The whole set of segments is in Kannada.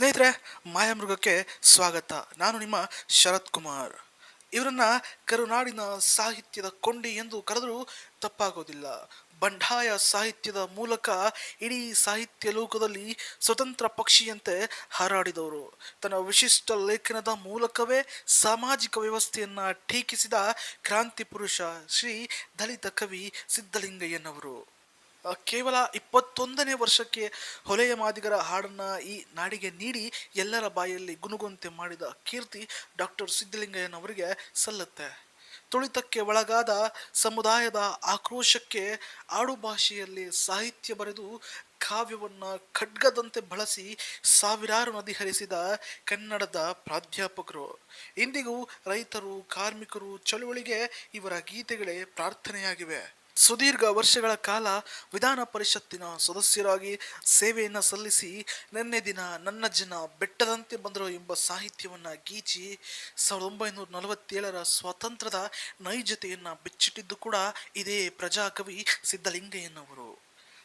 ಸ್ನೇಹಿತರೆ, ಮಾಯಾಮೃಗಕ್ಕೆ ಸ್ವಾಗತ. ನಾನು ನಿಮ್ಮ ಶರತ್ ಕುಮಾರ್ ಇವರನ್ನು ಕರುನಾಡಿನ ಸಾಹಿತ್ಯದ ಕೊಂಡಿ ಎಂದು ಕರೆದರೂ ತಪ್ಪಾಗೋದಿಲ್ಲ. ಬಂಡಾಯ ಸಾಹಿತ್ಯದ ಮೂಲಕ ಇಡೀ ಸಾಹಿತ್ಯ ಲೋಕದಲ್ಲಿ ಸ್ವತಂತ್ರ ಪಕ್ಷಿಯಂತೆ ಹಾರಾಡಿದವರು. ತನ್ನ ವಿಶಿಷ್ಟ ಲೇಖನದ ಮೂಲಕವೇ ಸಾಮಾಜಿಕ ವ್ಯವಸ್ಥೆಯನ್ನು ಟೀಕಿಸಿದ ಕ್ರಾಂತಿ ಪುರುಷ ಶ್ರೀ ದಲಿತ ಕವಿ ಸಿದ್ಧಲಿಂಗಯ್ಯನವರು. ಕೇವಲ ಇಪ್ಪತ್ತೊಂದನೇ ವರ್ಷಕ್ಕೆ ಹೊಲೆಯ ಮಾದಿಗರ ಹಾಡನ್ನ ಈ ನಾಡಿಗೆ ನೀಡಿ ಎಲ್ಲರ ಬಾಯಲ್ಲಿ ಗುನುಗುವಂತೆ ಮಾಡಿದ ಕೀರ್ತಿ ಡಾಕ್ಟರ್ ಸಿದ್ದಲಿಂಗಯ್ಯನವರಿಗೆ ಸಲ್ಲುತ್ತೆ. ತುಳಿತಕ್ಕೆ ಒಳಗಾದ ಸಮುದಾಯದ ಆಕ್ರೋಶಕ್ಕೆ ಆಡುಭಾಷೆಯಲ್ಲಿ ಸಾಹಿತ್ಯ ಬರೆದು ಕಾವ್ಯವನ್ನು ಖಡ್ಗದಂತೆ ಬಳಸಿ ಸಾವಿರಾರು ನದಿ ಹರಿಸಿದ ಕನ್ನಡದ ಪ್ರಾಧ್ಯಾಪಕರು. ಇಂದಿಗೂ ರೈತರು, ಕಾರ್ಮಿಕರು, ಚಳುವಳಿಗೆ ಇವರ ಗೀತೆಗಳೇ ಪ್ರಾರ್ಥನೆಯಾಗಿವೆ. ಸುದೀರ್ಘ ವರ್ಷಗಳ ಕಾಲ ವಿಧಾನ ಪರಿಷತ್ತಿನ ಸದಸ್ಯರಾಗಿ ಸೇವೆಯನ್ನು ಸಲ್ಲಿಸಿ ನಿನ್ನೆ ದಿನ ನನ್ನ ಜನ ಬೆಟ್ಟದಂತೆ ಬಂದರು ಎಂಬ ಸಾಹಿತ್ಯವನ್ನು ಗೀಚಿ ಸಾವಿರದ ಒಂಬೈನೂರ ನಲವತ್ತೇಳರ ಸ್ವಾತಂತ್ರ್ಯದ ನೈಜತೆಯನ್ನು ಬಿಚ್ಚಿಟ್ಟಿದ್ದು ಕೂಡ ಇದೇ ಪ್ರಜಾಕವಿ ಸಿದ್ಧಲಿಂಗಯ್ಯನವರು.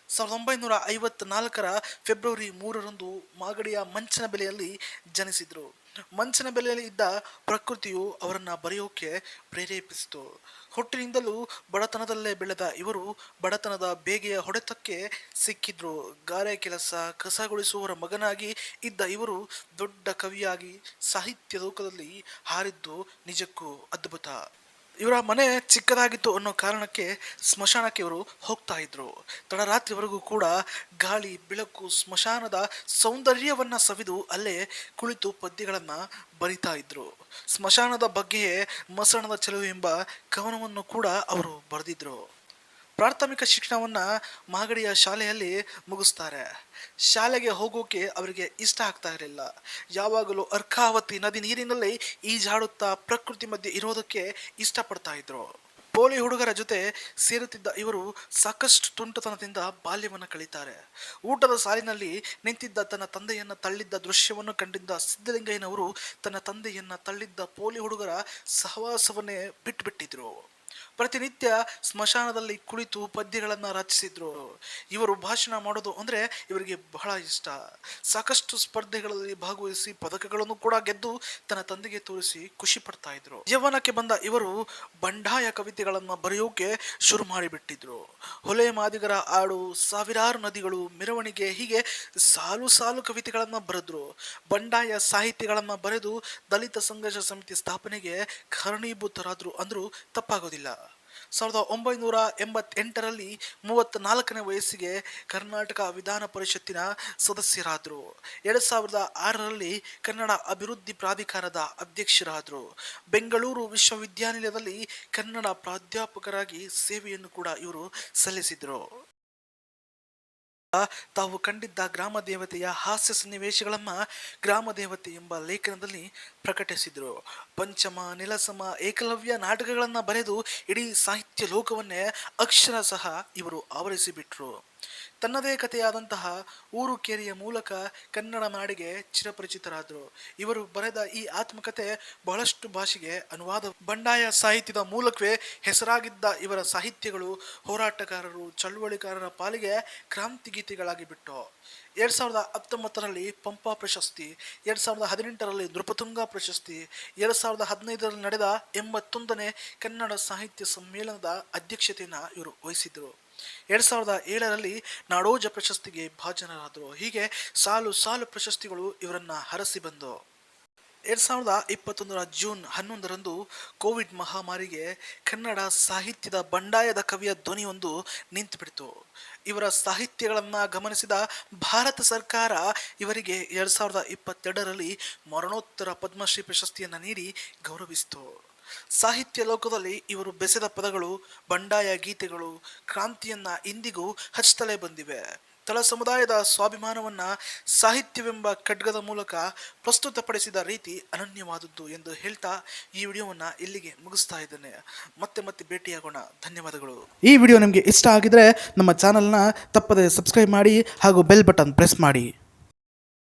ಸಾವಿರದ ಒಂಬೈನೂರ ಐವತ್ನಾಲ್ಕರ ಫೆಬ್ರವರಿ ಮೂರರಂದು ಮಾಗಡಿಯ ಮಂಚನ ಬೆಲೆಯಲ್ಲಿ ಜನಿಸಿದರು. ಮಂಚನ ಬೆಲೆಯಲ್ಲಿ ಇದ್ದ ಪ್ರಕೃತಿಯು ಅವರನ್ನು ಬರೆಯೋಕೆ ಪ್ರೇರೇಪಿಸಿತು. ಹುಟ್ಟಿನಿಂದಲೂ ಬಡತನದಲ್ಲೇ ಬೆಳೆದ ಇವರು ಬಡತನದ ಬೇಗೆಯ ಹೊಡೆತಕ್ಕೆ ಸಿಕ್ಕಿದ್ರು. ಗಾರೆ ಕೆಲಸ ಕಸಗೊಳಿಸುವವರ ಮಗನಾಗಿ ಇದ್ದ ಇವರು ದೊಡ್ಡ ಕವಿಯಾಗಿ ಸಾಹಿತ್ಯ ಲೋಕದಲ್ಲಿ ಹಾರಿದ್ದು ನಿಜಕ್ಕೂ ಅದ್ಭುತ. ಇವರ ಮನೆ ಚಿಕ್ಕದಾಗಿತ್ತು ಅನ್ನೋ ಕಾರಣಕ್ಕೆ ಸ್ಮಶಾನಕ್ಕೆ ಇವರು ಹೋಗ್ತಾ ಇದ್ರು. ತಡರಾತ್ರಿವರೆಗೂ ಕೂಡ ಗಾಳಿ, ಬೆಳಕು, ಸ್ಮಶಾನದ ಸೌಂದರ್ಯವನ್ನ ಸವಿದು ಅಲ್ಲೇ ಕುಳಿತು ಪದ್ಯಗಳನ್ನು ಬರಿತಾ ಇದ್ರು. ಸ್ಮಶಾನದ ಬಗ್ಗೆಯೇ ಮಸಣದ ಚೆಲುವು ಎಂಬ ಕವನವನ್ನು ಕೂಡ ಅವರು ಬರೆದಿದ್ರು. ಪ್ರಾಥಮಿಕ ಶಿಕ್ಷಣವನ್ನು ಮಾಗಡಿಯ ಶಾಲೆಯಲ್ಲಿ ಮುಗಿಸ್ತಾರೆ. ಶಾಲೆಗೆ ಹೋಗೋಕೆ ಅವರಿಗೆ ಇಷ್ಟ ಆಗ್ತಾ ಇರಲಿಲ್ಲ. ಯಾವಾಗಲೂ ಅರ್ಕಾವತಿ ನದಿ ನೀರಿನಲ್ಲಿ ಈಜಾಡುತ್ತಾ ಪ್ರಕೃತಿ ಮಧ್ಯೆ ಇರೋದಕ್ಕೆ ಇಷ್ಟಪಡ್ತಾ ಇದ್ರು. ಪೋಲಿ ಹುಡುಗರ ಜೊತೆ ಸೇರುತ್ತಿದ್ದ ಇವರು ಸಾಕಷ್ಟು ತುಂಟತನದಿಂದ ಬಾಲ್ಯವನ್ನು ಕಳೀತಾರೆ. ಊಟದ ಸಾಲಿನಲ್ಲಿ ನಿಂತಿದ್ದ ತನ್ನ ತಂದೆಯನ್ನು ತಳ್ಳಿದ್ದ ದೃಶ್ಯವನ್ನು ಕಂಡಿದ್ದ ಸಿದ್ಧಲಿಂಗಯ್ಯನವರು ತನ್ನ ತಂದೆಯನ್ನು ತಳ್ಳಿದ್ದ ಪೋಲಿ ಹುಡುಗರ ಸಹವಾಸವನ್ನೇ ಬಿಟ್ಬಿಟ್ಟಿದ್ರು. ಪ್ರತಿನಿತ್ಯ ಸ್ಮಶಾನದಲ್ಲಿ ಕುಳಿತು ಪದ್ಯಗಳನ್ನು ರಚಿಸಿದ್ರು. ಇವರು ಭಾಷಣ ಮಾಡೋದು ಅಂದ್ರೆ ಇವರಿಗೆ ಬಹಳ ಇಷ್ಟ. ಸಾಕಷ್ಟು ಸ್ಪರ್ಧೆಗಳಲ್ಲಿ ಭಾಗವಹಿಸಿ ಪದಕಗಳನ್ನು ಕೂಡ ಗೆದ್ದು ತನ್ನ ತಂದೆಗೆ ತೋರಿಸಿ ಖುಷಿ ಪಡ್ತಾ ಇದ್ರು. ಯೌವನಕ್ಕೆ ಬಂದ ಇವರು ಬಂಡಾಯ ಕವಿತೆಗಳನ್ನು ಬರೆಯೋಕೆ ಶುರು ಮಾಡಿಬಿಟ್ಟಿದ್ರು. ಹೊಲೆ ಮಾದಿಗರ ಆಡು ಸಾವಿರಾರು ನದಿಗಳು ಮೆರವಣಿಗೆ ಹೀಗೆ ಸಾಲು ಸಾಲು ಕವಿತೆಗಳನ್ನು ಬರೆದ್ರು. ಬಂಡಾಯ ಸಾಹಿತ್ಯಗಳನ್ನು ಬರೆದು ದಲಿತ ಸಂಘರ್ಷ ಸಮಿತಿ ಸ್ಥಾಪನೆಗೆ ಕಾರಣೀಭೂತರಾದ್ರು ಅಂದ್ರೂ ತಪ್ಪಾಗೋದಿಲ್ಲ. ಸಾವಿರದ ಒಂಬೈನೂರ ಎಂಬತ್ತೆಂಟರಲ್ಲಿ ಮೂವತ್ತ್ನಾಲ್ಕನೇ ವಯಸ್ಸಿಗೆ ಕರ್ನಾಟಕ ವಿಧಾನ ಪರಿಷತ್ತಿನ ಸದಸ್ಯರಾದರು. ಎರಡು ಸಾವಿರದ ಆರರಲ್ಲಿ ಕನ್ನಡ ಅಭಿವೃದ್ಧಿ ಪ್ರಾಧಿಕಾರದ ಅಧ್ಯಕ್ಷರಾದರು. ಬೆಂಗಳೂರು ವಿಶ್ವವಿದ್ಯಾನಿಲಯದಲ್ಲಿ ಕನ್ನಡ ಪ್ರಾಧ್ಯಾಪಕರಾಗಿ ಸೇವೆಯನ್ನು ಕೂಡ ಇವರು ಸಲ್ಲಿಸಿದರು. ತಾವು ಕಂಡಿದ್ದ ಗ್ರಾಮ ದೇವತೆಯ ಹಾಸ್ಯ ಸನ್ನಿವೇಶಗಳನ್ನು ಗ್ರಾಮ ದೇವತೆ ಎಂಬ ಲೇಖನದಲ್ಲಿ ಪ್ರಕಟಿಸಿದರು. ಪಂಚಮ, ನಿಲಸಮ, ಏಕಲವ್ಯ ನಾಟಕಗಳನ್ನು ಬರೆದು ಇಡೀ ಸಾಹಿತ್ಯ ಲೋಕವನ್ನೇ ಅಕ್ಷರ ಸಹ ಇವರು ಆವರಿಸಿಬಿಟ್ರು. ತನ್ನದೇ ಕಥೆಯಾದಂತಹ ಊರು ಕೇರಿಯ ಮೂಲಕ ಕನ್ನಡ ನಾಡಿಗೆ ಚಿರಪರಿಚಿತರಾದರು. ಇವರು ಬರೆದ ಈ ಆತ್ಮಕಥೆ ಬಹಳಷ್ಟು ಭಾಷೆಗೆ ಅನುವಾದ ಬಂಡಾಯ ಸಾಹಿತ್ಯದ ಮೂಲಕವೇ ಹೆಸರಾಗಿದ್ದ ಇವರ ಸಾಹಿತ್ಯಗಳು ಹೋರಾಟಗಾರರು, ಚಳುವಳಿಗಾರರ ಪಾಲಿಗೆ ಕ್ರಾಂತಿ ಗೀತೆಗಳಾಗಿ ಬಿಟ್ಟು. ಎರಡ್ ಸಾವಿರದ ಹತ್ತೊಂಬತ್ತರಲ್ಲಿ ಪಂಪ ಪ್ರಶಸ್ತಿ, ಎರಡು ಸಾವಿರದ ಹದಿನೆಂಟರಲ್ಲಿ ನೃಪತುಂಗ ಪ್ರಶಸ್ತಿ, ಎರಡು ಸಾವಿರದ ಹದಿನೈದರಲ್ಲಿ ನಡೆದ ಎಂಬತ್ತೊಂದನೇ ಕನ್ನಡ ಸಾಹಿತ್ಯ ಸಮ್ಮೇಳನದ ಅಧ್ಯಕ್ಷತೆಯನ್ನು ಇವರು ವಹಿಸಿದ್ರು. ಎರಡ್ ಸಾವಿರದ ಏಳರಲ್ಲಿ ನಾಡೋಜ ಪ್ರಶಸ್ತಿಗೆ ಭಾಜನರಾದರು. ಹೀಗೆ ಸಾಲು ಸಾಲು ಪ್ರಶಸ್ತಿಗಳು ಇವರನ್ನ ಹರಸಿ ಬಂದು. ಎರಡು ಸಾವಿರದ ಇಪ್ಪತ್ತೊಂದರ ಜೂನ್ ಹನ್ನೊಂದರಂದು ಕೋವಿಡ್ ಮಹಾಮಾರಿಗೆ ಕನ್ನಡ ಸಾಹಿತ್ಯದ ಬಂಡಾಯದ ಕವಿಯ ಧ್ವನಿಯೊಂದು ನಿಂತುಬಿಡ್ತು. ಇವರ ಸಾಹಿತ್ಯಗಳನ್ನು ಗಮನಿಸಿದ ಭಾರತ ಸರ್ಕಾರ ಇವರಿಗೆ ಎರಡು ಸಾವಿರದ ಇಪ್ಪತ್ತೆರಡರಲ್ಲಿ ಮರಣೋತ್ತರ ಪದ್ಮಶ್ರೀ ಪ್ರಶಸ್ತಿಯನ್ನು ನೀಡಿ ಗೌರವಿಸಿತು. ಸಾಹಿತ್ಯ ಲೋಕದಲ್ಲಿ ಇವರು ಬೆಸೆದ ಪದಗಳು ಬಂಡಾಯ ಗೀತೆಗಳು, ಕ್ರಾಂತಿಯನ್ನ ಇಂದಿಗೂ ಹಚ್ಚುತ್ತಲೇ ಬಂದಿವೆ. ತಳ ಸಮುದಾಯದ ಸ್ವಾಭಿಮಾನವನ್ನ ಸಾಹಿತ್ಯವೆಂಬ ಖಡ್ಗದ ಮೂಲಕ ಪ್ರಸ್ತುತಪಡಿಸಿದ ರೀತಿ ಅನನ್ಯವಾದದ್ದು ಎಂದು ಹೇಳ್ತಾ ಈ ವಿಡಿಯೋವನ್ನ ಇಲ್ಲಿಗೆ ಮುಗಿಸ್ತಾ ಇದ್ದೇನೆ. ಮತ್ತೆ ಮತ್ತೆ ಭೇಟಿಯಾಗೋಣ. ಧನ್ಯವಾದಗಳು. ಈ ವಿಡಿಯೋ ನಿಮಗೆ ಇಷ್ಟ ಆಗಿದ್ರೆ ನಮ್ಮ ಚಾನಲ್ನ ತಪ್ಪದೆ ಸಬ್ಸ್ಕ್ರೈಬ್ ಮಾಡಿ ಹಾಗೂ ಬೆಲ್ ಬಟನ್ ಪ್ರೆಸ್ ಮಾಡಿ.